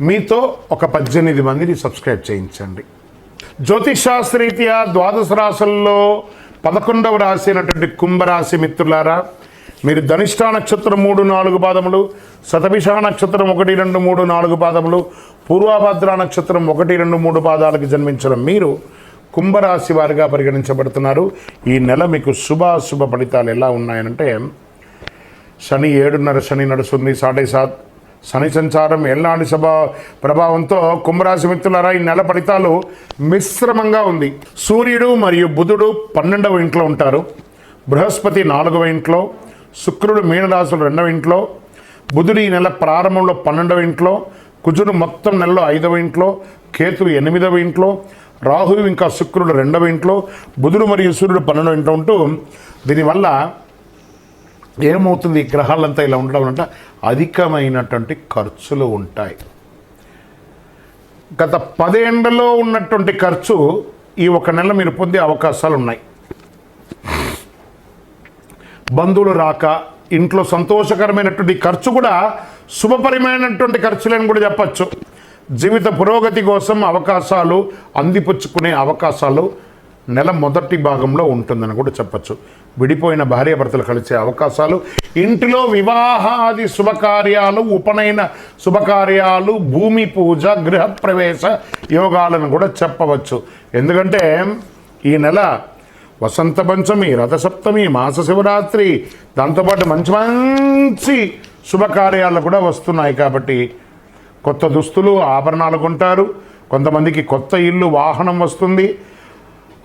మీతో ఒక పద్దెనిమిది మందిని సబ్స్క్రైబ్ చేయించండి. జ్యోతిషాస్త్రరీత్యా ద్వాదశ రాశుల్లో పదకొండవ రాశి అయినటువంటి కుంభరాశి మిత్రులారా మీరు ధనిష్టా నక్షత్రం మూడు నాలుగు పాదములు శతభిష నక్షత్రం ఒకటి రెండు మూడు నాలుగు పాదములు పూర్వాభద్ర నక్షత్రం ఒకటి రెండు మూడు పాదాలకు జన్మించిన మీరు కుంభరాశి వారిగా పరిగణించబడుతున్నారు. ఈ నెల మీకు శుభాశుభ ఫలితాలు ఎలా ఉన్నాయనంటే శని ఏడున్నర శని నడుస్తుంది సాడే సాత్ శని సంచారం ఎల్లాంటి సభ ప్రభావంతో కుంభరాశి మిత్రులారా ఈ నెల ఫలితాలు మిశ్రమంగా ఉంది. సూర్యుడు మరియు బుధుడు పన్నెండవ ఇంట్లో ఉంటారు. బృహస్పతి నాలుగవ ఇంట్లో శుక్రుడు మీనరాశులు రెండవ ఇంట్లో బుధుడు ఈ నెల ప్రారంభంలో పన్నెండవ ఇంట్లో కుజుడు మొత్తం నెలలో ఐదవ ఇంట్లో కేతుడు ఎనిమిదవ ఇంట్లో రాహువు ఇంకా శుక్రుడు రెండవ ఇంట్లో బుధుడు మరియు సూర్యుడు పన్నెండవ ఇంట్లో ఉంటూ దీనివల్ల ఏమవుతుంది? ఈ గ్రహాలంతా ఇలా ఉండడం అంటే అధికమైనటువంటి ఖర్చులు ఉంటాయి. గత పదేండ్లలో ఉన్నటువంటి ఖర్చు ఈ ఒక నెల మీరు పొందే అవకాశాలు ఉన్నాయి బంధువులు రాక ఇంట్లో సంతోషకరమైనటువంటి ఖర్చు కూడా శుభపరమైనటువంటి ఖర్చులని కూడా చెప్పచ్చు. జీవిత పురోగతి కోసం అవకాశాలు అందిపుచ్చుకునే అవకాశాలు నెల మొదటి భాగంలో ఉంటుందని కూడా చెప్పచ్చు. విడిపోయిన భార్యాభర్తలు కలిసే అవకాశాలు ఇంటిలో వివాహాది శుభకార్యాలు ఉపనయన శుభకార్యాలు భూమి పూజ గృహప్రవేశ యోగాలను కూడా చెప్పవచ్చు. ఎందుకంటే ఈ నెల వసంత పంచమి రథసప్తమి మాస శివరాత్రి దాంతోపాటు మంచి మంచి శుభకార్యాలు కూడా వస్తున్నాయి కాబట్టి కొత్త దుస్తులు ఆభరణాలు కొంటారు. కొంతమందికి కొత్త ఇల్లు వాహనం వస్తుంది.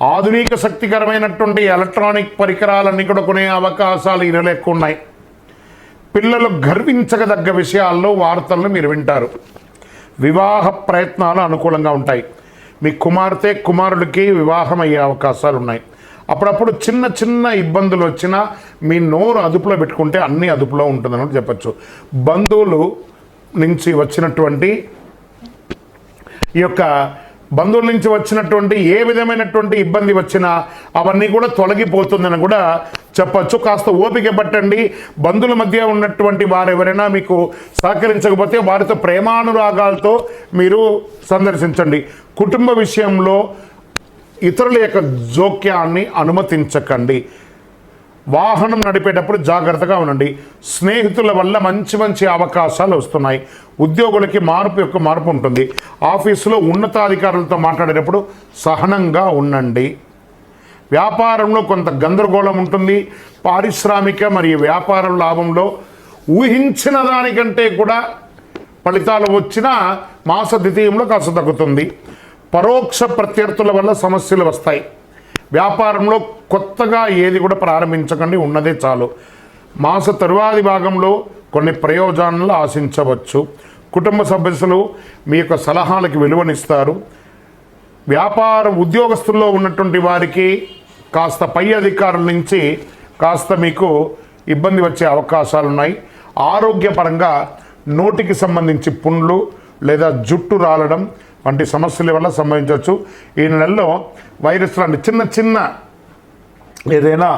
ఆధునిక శక్తికరమైనటువంటి ఎలక్ట్రానిక్ పరికరాలన్నీ కూడా కొనే అవకాశాలు ఈ ఉన్నాయి పిల్లలు గర్వించగదగ్గ విషయాల్లో వార్తలను మీరు వింటారు. వివాహ ప్రయత్నాలు అనుకూలంగా ఉంటాయి. మీ కుమార్తె కుమారుడికి వివాహం అయ్యే అవకాశాలు ఉన్నాయి అప్పుడప్పుడు చిన్న చిన్న ఇబ్బందులు వచ్చినా మీ నోరు అదుపులో పెట్టుకుంటే అన్ని అదుపులో ఉంటుందని చెప్పచ్చు. బంధువులు నుంచి వచ్చినటువంటి ఈ యొక్క బంధువుల నుంచి వచ్చినటువంటి ఏ విధమైనటువంటి ఇబ్బంది వచ్చినా అవన్నీ కూడా తొలగిపోతుందని కూడా చెప్పచ్చు. కాస్త ఓపిక పట్టండి. బంధువుల మధ్య ఉన్నటువంటి వారు ఎవరైనా మీకు సహకరించకపోతే వారితో ప్రేమానురాగాలతో మీరు సందర్శించండి. కుటుంబ విషయంలో ఇతరుల యొక్క జోక్యాన్ని అనుమతించకండి. వాహనం నడిపేటప్పుడు జాగ్రత్తగా ఉండండి. స్నేహితుల వల్ల మంచి మంచి అవకాశాలు వస్తున్నాయి. ఉద్యోగులకి మార్పు యొక్క మార్పు ఉంటుంది. ఆఫీసులో ఉన్నతాధికారులతో మాట్లాడేటప్పుడు సహనంగా ఉండండి. వ్యాపారంలో కొంత గందరగోళం ఉంటుంది. పారిశ్రామిక మరియు వ్యాపారం లాభంలో ఊహించిన దానికంటే కూడా ఫలితాలు వచ్చినా మాస ద్వితీయంలో కాస్త తగ్గుతుంది. పరోక్ష ప్రత్యర్థుల వల్ల సమస్యలు వస్తాయి. వ్యాపారంలో కొత్తగా ఏది కూడా ప్రారంభించకండి ఉన్నదే చాలు. మాస తరువాతి భాగంలో కొన్ని ప్రయోజనాలు ఆశించవచ్చు. కుటుంబ సభ్యులు మీ యొక్క సలహాలకు విలువనిస్తారు. వ్యాపార ఉద్యోగస్తుల్లో ఉన్నటువంటి వారికి కాస్త పై అధికారుల నుంచి కాస్త మీకు ఇబ్బంది వచ్చే అవకాశాలు ఉన్నాయి ఆరోగ్యపరంగా నోటికి సంబంధించి పుండ్లు లేదా జుట్టు రాలడం వంటి సమస్యల వల్ల సంభవించవచ్చు. ఈ నెలలో వైరస్ లాంటి చిన్న చిన్న ఏదైనా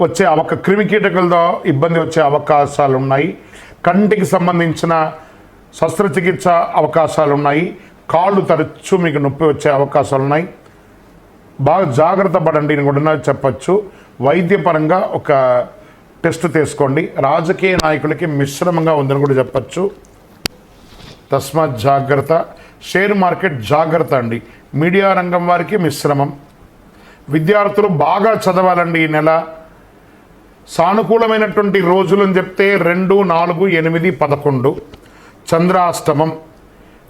వచ్చే అవక క్రిమికీటకులతో ఇబ్బంది వచ్చే అవకాశాలు ఉన్నాయి కంటికి సంబంధించిన శస్త్రచికిత్స అవకాశాలు ఉన్నాయి కాళ్ళు తరచు మీకు నొప్పి వచ్చే అవకాశాలు ఉన్నాయి బాగా జాగ్రత్త పడండి అని కూడా చెప్పచ్చు. వైద్యపరంగా ఒక టెస్ట్ తీసుకోండి. రాజకీయ నాయకులకి మిశ్రమంగా ఉందని కూడా చెప్పచ్చు. తస్మాత్ జాగ్రత్త. షేర్ మార్కెట్ జాగ్రత్త అండి. మీడియా రంగం వారికి మిశ్రమం. విద్యార్థులు బాగా చదవాలండి ఈ నెల. సానుకూలమైనటువంటి రోజులను చెప్తే రెండు నాలుగు ఎనిమిది పదకొండు. చంద్రాష్టమం.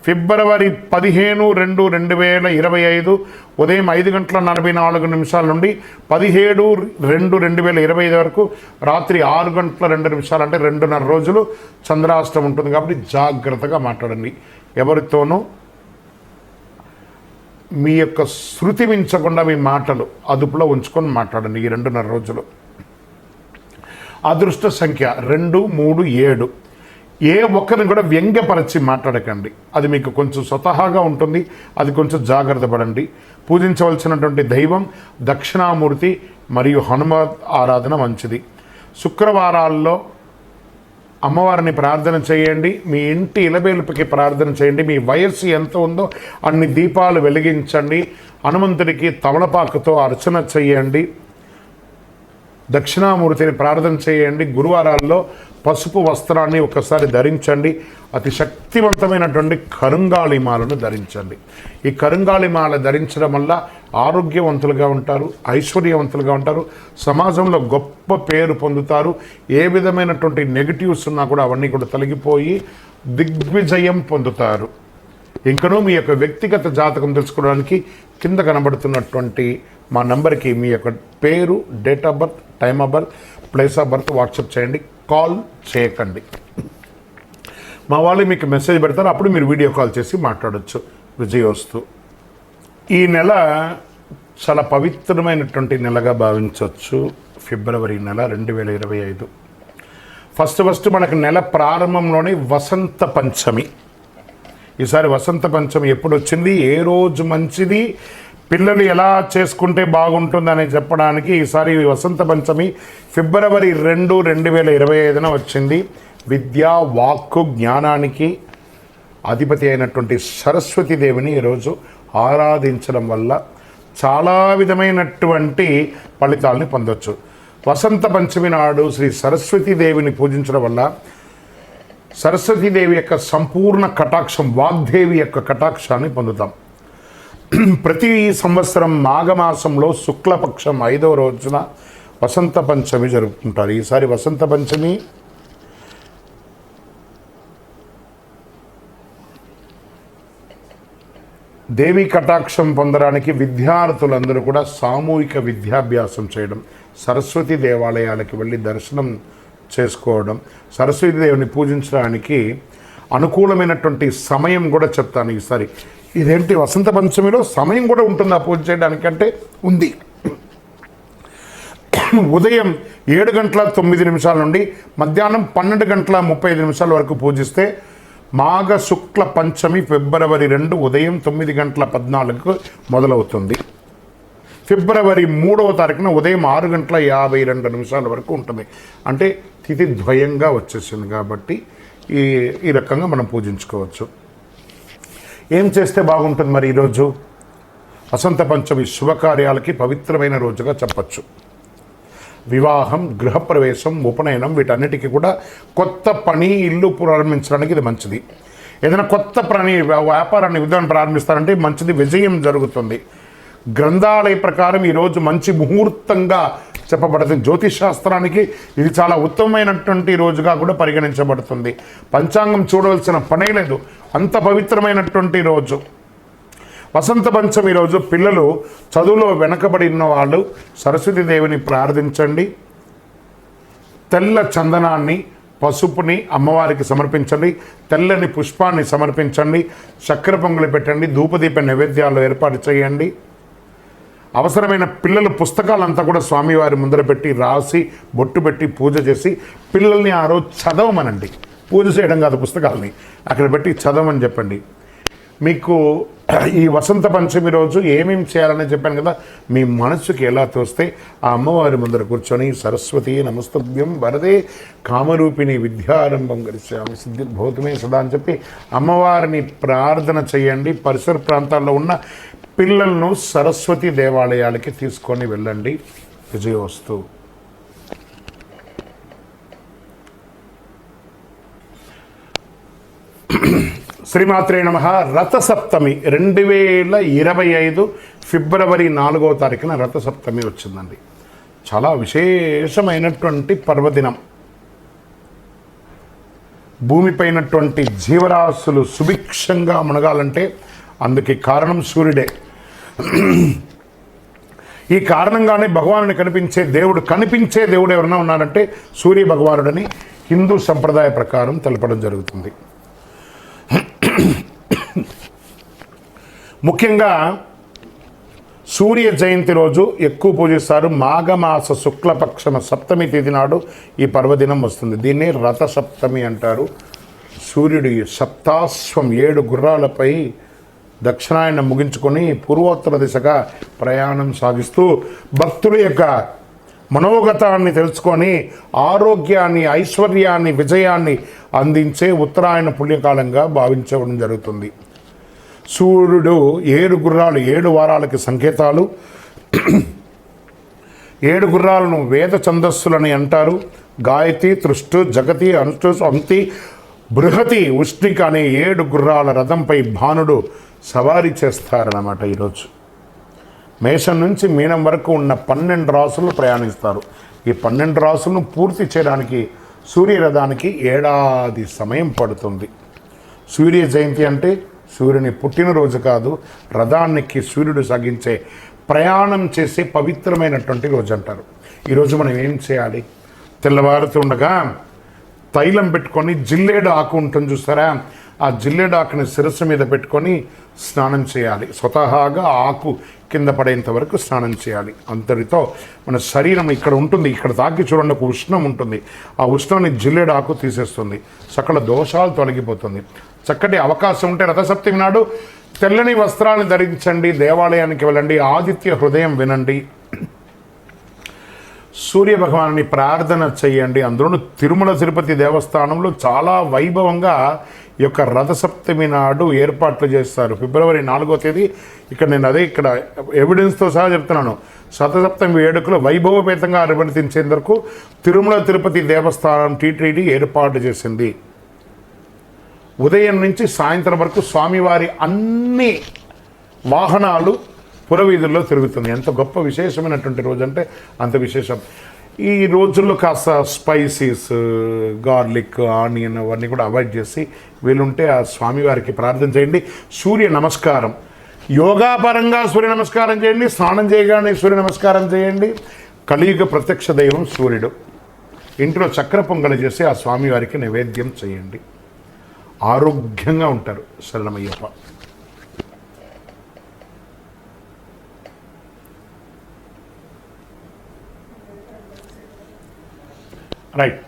ఫిబ్రవరి పదిహేను రెండు రెండు వేల ఇరవై ఐదు. ఉదయం ఐదు గంటల నలభై నాలుగు నిమిషాల నుండి పదిహేడు రెండు రెండు వేల ఇరవై ఐదు వరకు. రాత్రి ఆరు గంటల రెండు నిమిషాలు అంటే రెండున్నర రోజులు చంద్రాష్టమం ఉంటుంది కాబట్టి జాగ్రత్తగా మాట్లాడండి. ఎవరితోనూ మీ యొక్క శృతి మించకుండా మీ మాటలు అదుపులో ఉంచుకొని మాట్లాడండి ఈ రెండున్నర రోజులు. అదృష్ట సంఖ్య రెండు మూడు ఏడు. ఏ ఒక్కరిని కూడా వ్యంగ్యపరచి మాట్లాడకండి. అది మీకు కొంచెం స్వతహాగా ఉంటుంది అది కొంచెం జాగ్రత్త పడండి. పూజించవలసినటువంటి దైవం దక్షిణామూర్తి మరియు హనుమ ఆరాధన మంచిది. శుక్రవారాల్లో అమ్మవారిని ప్రార్థన చేయండి మీ ఇంటి ఇలబేలుపుకి ప్రార్థన చేయండి మీ వయస్సు ఎంత ఉందో అన్ని దీపాలు వెలిగించండి హనుమంతుడికి తమలపాకుతో అర్చన చేయండి. దక్షిణామూర్తిని ప్రార్థన చేయండి. గురువారాల్లో పసుపు వస్త్రాన్ని ఒకసారి ధరించండి. అతి శక్తివంతమైనటువంటి కరుంగాళిమాలను ధరించండి. ఈ కరుంగాళిమాల ధరించడం వల్ల ఆరోగ్యవంతులుగా ఉంటారు ఐశ్వర్యవంతులుగా ఉంటారు సమాజంలో గొప్ప పేరు పొందుతారు. ఏ విధమైనటువంటి నెగిటివ్స్ ఉన్నా కూడా అవన్నీ కూడా తొలగిపోయి దిగ్విజయం పొందుతారు. ఇంకనూ మీ యొక్క వ్యక్తిగత జాతకం తెలుసుకోవడానికి కింద కనబడుతున్నటువంటి మా నంబర్కి మీ యొక్క పేరు date of birth time of birth place of birth WhatsApp చేయండి కాల్ చేయకండి. మా వాళ్ళు మీకు మెసేజ్ పెడతారు అప్పుడు మీరు వీడియో కాల్ చేసి మాట్లాడొచ్చు విజయోస్తు ఈ నెల చాలా పవిత్రమైనటువంటి నెలగా భావించవచ్చు ఫిబ్రవరి నెల రెండు వేల ఇరవై ఐదు. ఫస్ట్ ఫస్ట్ మనకు నెల ప్రారంభంలోనే వసంత పంచమి. ఈసారి వసంత పంచమి ఎప్పుడు వచ్చింది ఏ రోజు మంచిది? పిల్లలు ఎలా చేసుకుంటే బాగుంటుందని చెప్పడానికి ఈసారి వసంత పంచమి ఫిబ్రవరి రెండు రెండు వేల ఇరవై ఐదున వచ్చింది. విద్యా వాక్కు జ్ఞానానికి అధిపతి అయినటువంటి సరస్వతి దేవిని ఈరోజు ఆరాధించడం వల్ల చాలా విధమైనటువంటి ఫలితాలని పొందొచ్చు. వసంత పంచమి నాడు శ్రీ సరస్వతి దేవిని పూజించడం వల్ల సరస్వతీదేవి యొక్క సంపూర్ణ కటాక్షం వాగ్దేవి యొక్క కటాక్షాన్ని పొందుతాం. ప్రతి సంవత్సరం మాఘమాసంలో శుక్లపక్షం ఐదవ రోజున వసంత పంచమి జరుపుకుంటారు. ఈసారి వసంత పంచమి దేవి కటాక్షం పొందడానికి విద్యార్థులందరూ కూడా సామూహిక విద్యాభ్యాసం చేయడం సరస్వతి దేవాలయాలకి వెళ్ళి దర్శనం చేసుకోవడం సరస్వతి దేవుని పూజించడానికి అనుకూలమైనటువంటి సమయం కూడా చెప్తాను ఈసారి. ఇదేంటి వసంత పంచమిలో సమయం కూడా ఉంటుందా పూజ చేయడానికంటే? ఉంది. ఉదయం ఏడు గంటల తొమ్మిది నిమిషాల నుండి మధ్యాహ్నం పన్నెండు గంటల ముప్పై ఐదు నిమిషాల వరకు పూజిస్తే మాఘ శుక్ల పంచమి ఫిబ్రవరి రెండు ఉదయం తొమ్మిది గంటల పద్నాలుగుకు మొదలవుతుంది. ఫిబ్రవరి మూడవ తారీఖున ఉదయం ఆరు గంటల యాభై రెండు నిమిషాల వరకు ఉంటుంది. అంటే తిథి ద్వయంగా వచ్చేసింది కాబట్టి ఈ ఈ రకంగా మనం పూజించుకోవచ్చు. ఏం చేస్తే బాగుంటుంది మరి ఈరోజు? వసంత పంచమి శుభకార్యాలకి పవిత్రమైన రోజుగా చెప్పచ్చు. వివాహం గృహప్రవేశం ఉపనయనం వీటన్నిటికీ కూడా కొత్త పని ఇల్లు ప్రారంభించడానికి ఇది మంచిది. ఏదైనా కొత్త పని వ్యాపారాన్ని విధానం ప్రారంభిస్తారంటే మంచిది విజయం జరుగుతుంది. గ్రంథాలయ ప్రకారం ఈరోజు మంచి ముహూర్తంగా చెప్పబడుతుంది. జ్యోతిష్ శాస్త్రానికి ఇది చాలా ఉత్తమమైనటువంటి రోజుగా కూడా పరిగణించబడుతుంది. పంచాంగం చూడవలసిన పనే లేదు. అంత పవిత్రమైనటువంటి రోజు. వసంత పంచమి రోజు పిల్లలు చదువులో వెనకబడి ఉన్న వాళ్ళు సరస్వతి దేవిని ప్రార్థించండి. తెల్ల చందనాన్ని పసుపుని అమ్మవారికి సమర్పించండి. తెల్లని పుష్పాన్ని సమర్పించండి. చక్కెర పొంగులు పెట్టండి. ధూపదీప నైవేద్యాలు ఏర్పాటు చేయండి. అవసరమైన పిల్లల పుస్తకాలంతా కూడా స్వామివారి ముందర పెట్టి రాసి బొట్టు పెట్టి పూజ చేసి పిల్లల్ని ఆ రోజు చదవమనండి. పూజ చేయడం కాదు పుస్తకాలని. అక్కడ పెట్టి చదవమని చెప్పండి. మీకు ఈ వసంత పంచమి రోజు ఏమేమి చేయాలని చెప్పాను కదా మీ మనసుకి ఎలా తోస్తే ఆ అమ్మవారి ముందర కూర్చొని సరస్వతి నమస్తభ్యం వరదే కామరూపిణి విద్యారంభం గడిచాము సిద్ధి భౌతమే సదా అని చెప్పి అమ్మవారిని ప్రార్థన చేయండి. పరిసర ప్రాంతాల్లో ఉన్న పిల్లలను సరస్వతి దేవాలయాలకి తీసుకొని వెళ్ళండి. విజయవస్తు. శ్రీమాత్రే నమ. రథసప్తమి రెండు వేల ఇరవై ఐదు ఫిబ్రవరి నాలుగో తారీఖున రథసప్తమి వచ్చిందండి. చాలా విశేషమైనటువంటి పర్వదినం. భూమిపైనటువంటి జీవరాశులు సుభిక్షంగా మునగాలంటే అందుకే కారణం సూర్యుడే. ఈ కారణంగానే భగవానుని కనిపించే దేవుడు కనిపించే దేవుడు ఎవరైనా ఉన్నారంటే సూర్య భగవానుడని హిందూ సంప్రదాయ ప్రకారం తెలపడం జరుగుతుంది. ముఖ్యంగా సూర్య జయంతి రోజు ఎక్కువ పూజిస్తారు మాఘమాస శుక్లపక్షమ సప్తమి తేదీ నాడు ఈ పర్వదినం వస్తుంది. దీన్నే రథ సప్తమి అంటారు. సూర్యుడి సప్తాశ్వం ఏడు గుర్రాలపై దక్షిణాయన ముగించుకొని పూర్వోత్తర దిశగా ప్రయాణం సాగిస్తూ భక్తుల యొక్క మనోగతాన్ని తెలుసుకొని ఆరోగ్యాన్ని ఐశ్వర్యాన్ని విజయాన్ని అందించే ఉత్తరాయణ పుణ్యకాలంగా భావించడం జరుగుతుంది. సూర్యుడు ఏడు గుర్రాలు ఏడు వారాలకి సంకేతాలు. ఏడు గుర్రాలను వేద ఛందస్సులని అంటారు. గాయతి తృష్టు జగతి అనుష్టు అంతి బృహతి ఉష్ణిక అనే ఏడు గుర్రాల రథంపై భానుడు సవారీ చేస్తారన్నమాట ఈరోజు. మేషం నుంచి మీనం వరకు ఉన్న పన్నెండు రాసులు ప్రయాణిస్తారు. ఈ పన్నెండు రాసులను పూర్తి చేయడానికి సూర్యరథానికి ఏడాది సమయం పడుతుంది. సూర్య జయంతి అంటే సూర్యుని పుట్టినరోజు కాదు రథానికి సూర్యుడు సాగించే ప్రయాణం చేసే పవిత్రమైనటువంటి రోజు అంటారు ఈరోజు మనం ఏం చేయాలి? తెల్లవారుతుండగా తైలం పెట్టుకొని జిల్లేడు ఆకు ఉంటుంది చూస్తారా? ఆ జిల్లేడు ఆకుని శిరస్సు మీద పెట్టుకొని స్నానం చేయాలి. స్వతహాగా ఆకు కింద పడేంత వరకు స్నానం చేయాలి. అంతటితో మన శరీరం ఇక్కడ ఉంటుంది. ఇక్కడ తాకి చూడండి ఒక ఉష్ణం ఉంటుంది. ఆ ఉష్ణాన్ని జిల్లెడు ఆకు తీసేస్తుంది. సకల దోషాలు తొలగిపోతుంది. చక్కటి అవకాశం ఉంటే రథసప్తమి నాడు తెల్లని వస్త్రాన్ని ధరించండి. దేవాలయానికి వెళ్ళండి. ఆదిత్య హృదయం వినండి. సూర్య ప్రార్థన చేయండి. అందులోనూ తిరుమల తిరుపతి దేవస్థానంలో చాలా వైభవంగా ఈ యొక్క రథసప్తమి నాడు ఏర్పాట్లు చేస్తారు. ఫిబ్రవరి నాలుగో తేదీ ఇక్కడ నేను అదే ఇక్కడ ఎవిడెన్స్తో సహా చెప్తున్నాను. శతసప్తమి వేడుకలు వైభవపేతంగా అనుమతించేందుకు తిరుమల తిరుపతి దేవస్థానం టీటీడీ ఏర్పాటు చేసింది. ఉదయం నుంచి సాయంత్రం వరకు స్వామివారి అన్ని వాహనాలు పురవీధుల్లో తిరుగుతుంది. ఎంత గొప్ప విశేషమైనటువంటి రోజు అంటే అంత విశేషం. ఈ రోజుల్లో కాస్త స్పైసీస్ గార్లిక్ ఆనియన్ అవన్నీ కూడా అవాయిడ్ చేసి వీలుంటే ఆ స్వామివారికి ప్రార్థన చేయండి. సూర్య నమస్కారం. యోగాపరంగా సూర్య నమస్కారం చేయండి. స్నానం చేయగానే సూర్య నమస్కారం చేయండి. కలియుగ ప్రత్యక్ష దైవం సూర్యుడు. ఇంట్లో చక్ర పొంగలి చేసి ఆ స్వామివారికి నైవేద్యం చేయండి. ఆరోగ్యంగా ఉంటారు శరణమయ్యప్ప. రైట్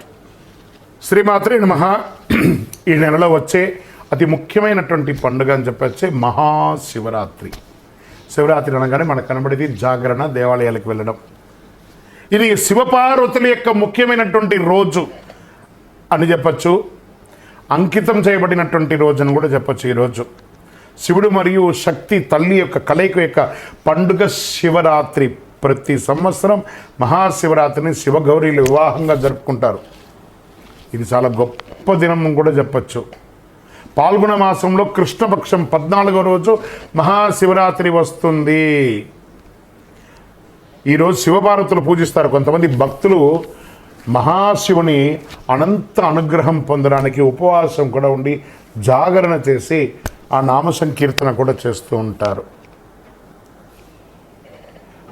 శ్రీమాత్రి నమ. ఈ నెలలో వచ్చే అతి ముఖ్యమైనటువంటి పండుగ అని చెప్పొచ్చే మహాశివరాత్రి. శివరాత్రి అనగానే మనకు కనబడేది జాగరణ దేవాలయాలకు వెళ్ళడం. ఇది శివపార్వతుల యొక్క ముఖ్యమైనటువంటి రోజు అని చెప్పచ్చు. అంకితం చేయబడినటువంటి రోజు అని కూడా చెప్పచ్చు ఈరోజు శివుడు మరియు శక్తి తల్లి యొక్క కలయిక యొక్క పండుగ శివరాత్రి. ప్రతి సంవత్సరం మహాశివరాత్రిని శివగౌరీలు వివాహంగా జరుపుకుంటారు. ఇది చాలా గొప్ప దినం కూడా చెప్పచ్చు. పాల్గొన మాసంలో కృష్ణపక్షం పద్నాలుగో రోజు మహాశివరాత్రి వస్తుంది. ఈరోజు శివపార్వతులు పూజిస్తారు. కొంతమంది భక్తులు మహాశివుని అనంత అనుగ్రహం పొందడానికి ఉపవాసం కూడా ఉండి జాగరణ చేసి ఆ నామ సంకీర్తన కూడా చేస్తూ ఉంటారు.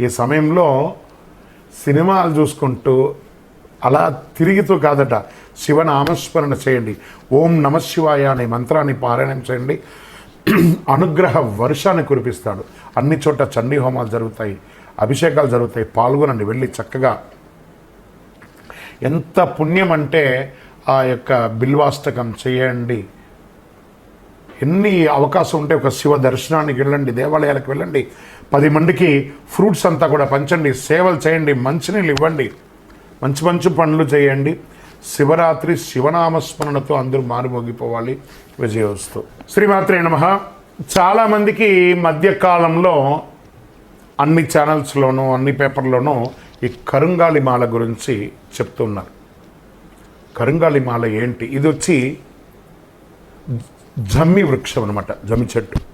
ఈ సమయంలో సినిమాలు చూసుకుంటూ అలా తిరుగుతూ కాదట. శివనామస్మరణ చేయండి. ఓం నమ శివాయ అనే మంత్రాన్ని పారాయణం చేయండి. అనుగ్రహ వర్షాన్ని కురిపిస్తాడు. అన్ని చోట్ల చండీ హోమాలు జరుగుతాయి అభిషేకాలు జరుగుతాయి. పాల్గొనండి. వెళ్ళి చక్కగా. ఎంత పుణ్యం అంటే ఆ యొక్క బిల్వాష్టకం చేయండి. ఎన్ని అవకాశం ఉంటే ఒక శివ దర్శనానికి వెళ్ళండి దేవాలయాలకు వెళ్ళండి. పది మందికి ఫ్రూట్స్ అంతా కూడా పంచండి సేవలు చేయండి మంచినీళ్ళు ఇవ్వండి. మంచి మంచి పనులు చేయండి. శివరాత్రి శివనామస్మరణతో అందరూ మారుమోగిపోవాలి. విజయోస్తు శ్రీమాత్రే నమ. చాలామందికి మధ్యకాలంలో అన్ని ఛానల్స్లోనూ అన్ని పేపర్లోనూ ఈ కరుంగాలి మాల గురించి చెప్తున్నారు. కరుంగాలి మాల ఏంటి? ఇది వచ్చి జమ్మి వృక్షం అనమాట జమ్మి చెట్టు.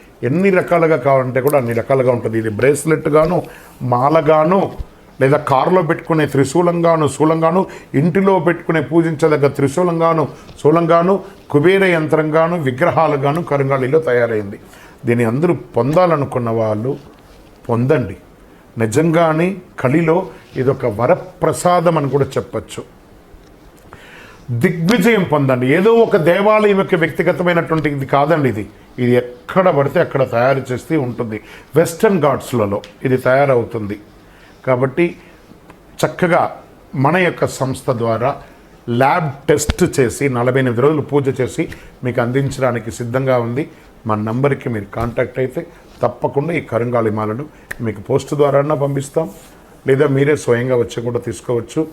ఎన్ని రకాలుగా కావాలంటే కూడా అన్ని రకాలుగా ఉంటుంది. ఇది బ్రేస్లెట్ గాను మాలగాను లేదా కారులో పెట్టుకునే త్రిశూలంగాను శూలంగాను ఇంటిలో పెట్టుకునే పూజించదగ్గ త్రిశూలంగాను శూలంగాను కుబేర యంత్రంగాను విగ్రహాలుగాను కరుంగాలిలో తయారైంది. దీన్ని అందరూ పొందాలనుకున్న వాళ్ళు పొందండి. నిజంగానే కలిలో ఇదొక వరప్రసాదం అని కూడా చెప్పచ్చు. దిగ్విజయం పొందండి. ఏదో ఒక దేవాలయం యొక్క వ్యక్తిగతమైనటువంటి ఇది కాదండి ఇది. ఇది ఎక్కడ పడితే అక్కడ తయారు చేస్తే ఉంటుంది. వెస్టర్న్ ఘాట్స్లలో ఇది తయారవుతుంది. కాబట్టి చక్కగా మన యొక్క సంస్థ ద్వారా ల్యాబ్ టెస్ట్ చేసి నలభై ఎనిమిది రోజులు పూజ చేసి మీకు అందించడానికి సిద్ధంగా ఉంది. మా నంబర్కి మీరు కాంటాక్ట్ అయితే తప్పకుండా ఈ కరంగాళిమాలను మీకు పోస్ట్ ద్వారా పంపిస్తాం. లేదా మీరే స్వయంగా వచ్చి కూడా తీసుకోవచ్చు.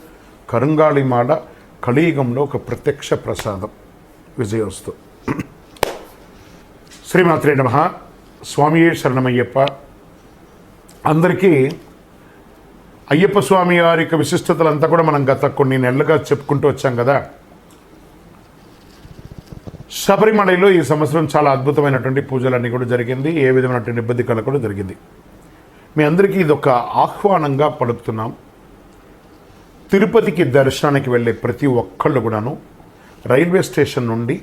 కరంగాళిమాల కలియుగంలో ఒక ప్రత్యక్ష ప్రసాదం. విజయోస్తు. శ్రీమాత్రే నమ. స్వామియే శరణమయ్యప్ప. అందరికీ అయ్యప్ప స్వామి వారి యొక్క విశిష్టతలంతా కూడా మనం గత కొన్ని నెలలుగా చెప్పుకుంటూ వచ్చాం కదా. శబరిమలలో ఈ సంవత్సరం చాలా అద్భుతమైనటువంటి పూజలన్నీ కూడా జరిగింది. ఏ విధమైనటువంటి ఇబ్బంది కల కూడా జరిగింది. మీ అందరికీ ఇది ఒక ఆహ్వానంగా పలుకుతున్నాం. తిరుపతికి దర్శనానికి వెళ్ళే ప్రతి ఒక్కళ్ళు కూడాను రైల్వే స్టేషన్ నుండి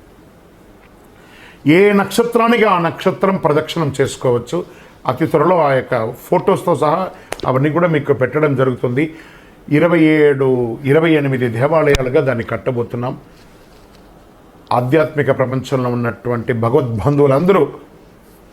ఏ నక్షత్రానికి ఆ నక్షత్రం ప్రదక్షిణం చేసుకోవచ్చు? అతి త్వరలో ఆ యొక్క ఫొటోస్తో సహా అవన్నీ కూడా మీకు పెట్టడం జరుగుతుంది. ఇరవై ఏడు ఇరవై ఎనిమిది దేవాలయాలుగా దాన్ని కట్టబోతున్నాం. ఆధ్యాత్మిక ప్రపంచంలో ఉన్నటువంటి భగవద్బంధువులందరూ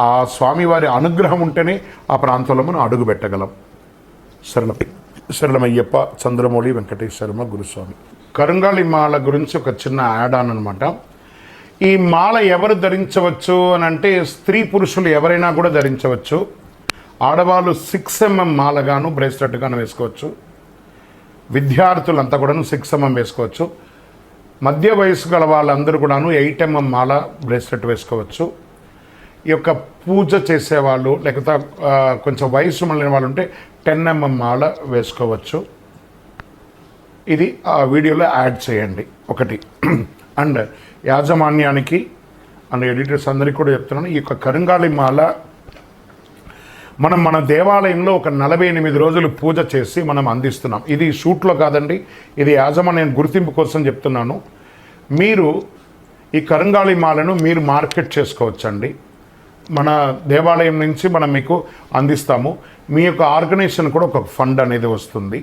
ఆ స్వామివారి అనుగ్రహం ఉంటేనే ఆ ప్రాంతంలో మనం అడుగు పెట్టగలం. సరళమయ్యప్ప శరణమయ్యప్ప చంద్రమౌళి వెంకటేశ్వరమ గురుస్వామి. కరుంగాళి మాల గురించి ఒక చిన్న ఆడాన్ అనమాట ఈ మాల ఎవరు ధరించవచ్చు అని అంటే స్త్రీ పురుషులు ఎవరైనా కూడా ధరించవచ్చు. ఆడవాళ్ళు సిక్స్ ఎంఎం మాలగాను బ్రేస్లెట్గాను వేసుకోవచ్చు. విద్యార్థులంతా కూడాను సిక్స్ ఎంఎం వేసుకోవచ్చు. మధ్య వయసు గల వాళ్ళందరూ కూడాను ఎయిట్ ఎంఎం మాల బ్రేస్లెట్ వేసుకోవచ్చు. ఈ యొక్క పూజ చేసేవాళ్ళు లేకపోతే కొంచెం వయసు మళ్ళిన వాళ్ళు ఉంటే టెన్ ఎంఎం మాల వేసుకోవచ్చు. ఇది ఆ వీడియోలో యాడ్ చేయండి. ఒకటి. అండ్ యాజమాన్యానికి అండ్ ఎడిటర్స్ అందరికీ కూడా చెప్తున్నాను ఈ యొక్క కరుంగాలి మాల మనం మన దేవాలయంలో ఒక నలభై ఎనిమిది రోజులు పూజ చేసి మనం అందిస్తున్నాం. ఇది షూట్లో కాదండి ఇది యాజమాన్యం గుర్తింపు కోసం చెప్తున్నాను. మీరు ఈ కరంగాళి మాలను మీరు మార్కెట్ చేసుకోవచ్చండి. మన దేవాలయం నుంచి మనం మీకు అందిస్తాము. మీ యొక్క ఆర్గనైజేషన్ కూడా ఒక ఫండ్ అనేది వస్తుంది.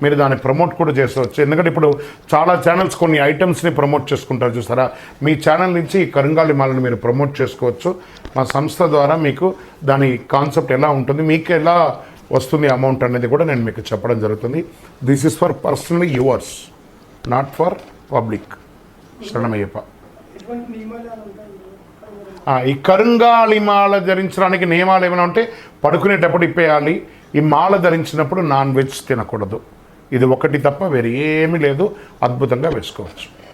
మీరు దాన్ని ప్రమోట్ కూడా చేసుకోవచ్చు ఎందుకంటే ఇప్పుడు చాలా ఛానల్స్ కొన్ని ఐటమ్స్ని ప్రమోట్ చేసుకుంటారు చూసారా? మీ ఛానల్ నుంచి ఈ కరుంగాలి మాలను మీరు ప్రమోట్ చేసుకోవచ్చు. మా సంస్థ ద్వారా మీకు దాని కాన్సెప్ట్ ఎలా ఉంటుంది మీకు ఎలా వస్తుంది అమౌంట్ అనేది కూడా నేను మీకు చెప్పడం జరుగుతుంది. This is for personally yours not for public శరణమయ్యప్ప ఎటువంటి నియమాలు ఏమైనా ఉంటాయండి ఆ, ఈ కరుంగాళి మాల ధరించడానికి నియమాలు ఏమైనా ఉంటే పడుకునేటప్పుడు ఇప్పేయాలి. ఈ మాల ధరించినప్పుడు నాన్ వెజ్ తినకూడదు. ఇది ఒకటి తప్ప వేరే ఏమీ లేదు. అద్భుతంగా వేసుకోవచ్చు.